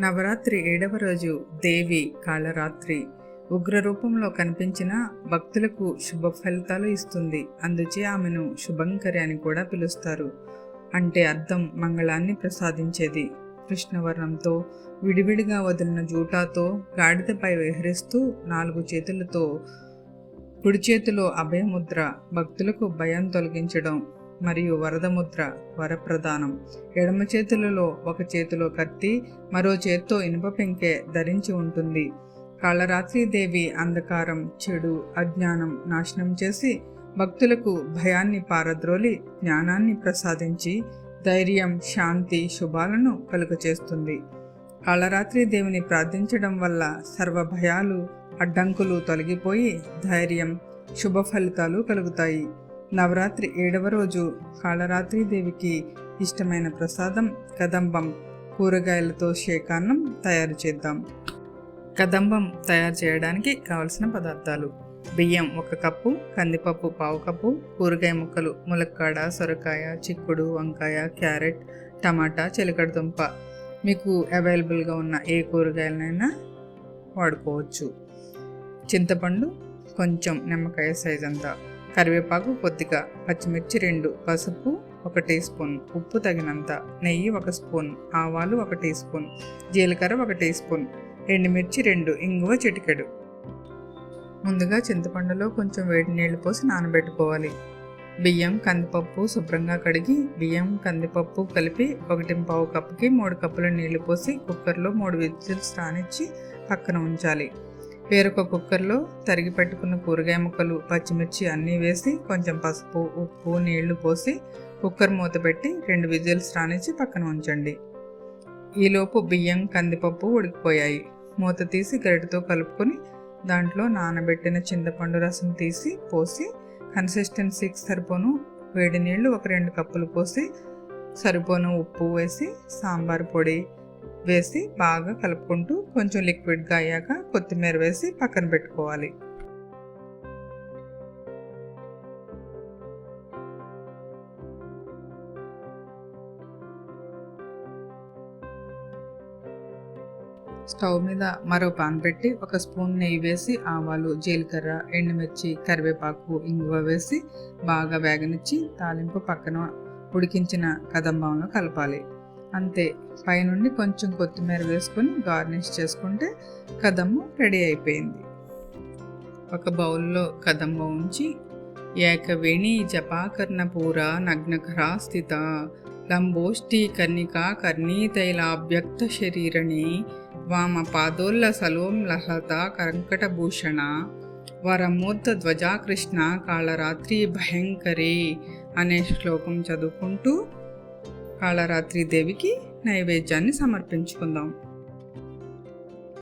నవరాత్రి ఏడవ రోజు దేవి కాళరాత్రి ఉగ్ర రూపంలో కనిపించిన భక్తులకు శుభ ఫలితాలు ఇస్తుంది. అందుచే ఆమెను శుభంకరి అని కూడా పిలుస్తారు. అంటే అర్థం మంగళాన్ని ప్రసాదించేది. కృష్ణవర్ణంతో విడివిడిగా వదిలిన జూటాతో గాడిదపై విహరిస్తూ నాలుగు చేతులతో కుడి చేతిలో అభయముద్ర భక్తులకు భయం తొలగించడం. మరియు వరదముద్ర వరప్రదానం ఎడమ చేతులలో ఒక చేతిలో కత్తి మరో చేత్తో ఇనుప పెంకె ధరించి ఉంటుంది. కాళరాత్రీదేవి అంధకారం చెడు అజ్ఞానం నాశనం చేసి భక్తులకు భయాన్ని పారద్రోలి జ్ఞానాన్ని ప్రసాదించి ధైర్యం శాంతి శుభాలను కలుగచేస్తుంది. కాళరాత్రి దేవిని ప్రార్థించడం వల్ల సర్వ భయాలు అడ్డంకులు తొలగిపోయి ధైర్యం శుభ ఫలితాలు కలుగుతాయి. నవరాత్రి ఏడవ రోజు కాళరాత్రి దేవికి ఇష్టమైన ప్రసాదం కదంబం. కూరగాయలతో శేఖాన్నం తయారు చేద్దాం. కదంబం తయారు చేయడానికి కావలసిన పదార్థాలు. బియ్యం ఒక కప్పు కందిపప్పు పావు కప్పు కూరగాయ ముక్కలు ములక్కాడ సొరకాయ చిక్కుడు వంకాయ క్యారెట్ టమాటా చిలకడ దుంప మీకు అవైలబుల్గా ఉన్న ఏ కూరగాయలనైనా వాడుకోవచ్చు. చింతపండు కొంచెం నిమ్మకాయ సైజ్ అంతా కరివేపాకు కొద్దిగా పచ్చిమిర్చి రెండు పసుపు ఒక టీ స్పూన్ ఉప్పు తగినంత నెయ్యి ఒక స్పూన్ ఆవాలు ఒక టీ స్పూన్ జీలకర్ర ఒక టీ స్పూన్ ఎండుమిర్చి రెండు ఇంగువ చిటికెడు. ముందుగా చింతపండులో కొంచెం వేడి నీళ్ళు పోసి నానబెట్టుకోవాలి. బియ్యం కందిపప్పు శుభ్రంగా కడిగి బియ్యం కందిపప్పు కలిపి ఒకటి పావు కప్పుకి మూడు కప్పుల నీళ్ళు పోసి కుక్కర్లో మూడు విజిల్స్ రానిచ్చి పక్కన ఉంచాలి. వేరొక కుక్కర్లో తరిగి పెట్టుకున్న కూరగాయ ముక్కలు పచ్చిమిర్చి అన్నీ వేసి కొంచెం పసుపు ఉప్పు నీళ్ళు పోసి కుక్కర్ మూత పెట్టి రెండు విజిల్స్ రానిచ్చి పక్కన ఉంచండి. ఈలోపు బియ్యం కందిపప్పు ఉడికిపోయాయి. మూత తీసి గరిటతో కలుపుకొని దాంట్లో నానబెట్టిన చింతపండు రసం తీసి పోసి కన్సిస్టెన్సీకి సరిపోను వేడి నీళ్ళు ఒక రెండు కప్పులు పోసి సరిపోను ఉప్పు వేసి సాంబార్ పొడి వేసి బాగా కలుపుకుంటూ కొంచెం లిక్విడ్గా అయ్యాక కొత్తిమీర వేసి పక్కన పెట్టుకోవాలి. స్టవ్ మీద మరో పాన్ పెట్టి ఒక స్పూన్ నెయ్యి వేసి ఆవాలు జీలకర్ర ఎండుమిర్చి కరివేపాకు ఇంగువ వేసి బాగా వేగనిచ్చి తాలింపు పక్కన ఉడికించిన కదంబంలో కలపాలి. అంతే. పైనుండి కొంచెం కొత్తిమీర వేసుకొని గార్నిష్ చేసుకుంటే కదమ్ము రెడీ అయిపోయింది. ఒక బౌల్లో కదమ్మ ఉంచి ఏకవేణి జపాకర్ణపూర నగ్నఘరా స్థిత లంబోష్టి కర్ణికా కర్ణీతైలాభ్యక్త శరీరణి వామ పాదోల్ల సలోం లహత కరంకటభూషణ వరమూర్త ధ్వజాకృష్ణ కాళరాత్రి భయంకరే అనే శ్లోకం చదువుకుంటూ కాళరాత్రి దేవికి నైవేద్యాన్ని సమర్పించుకుందాం.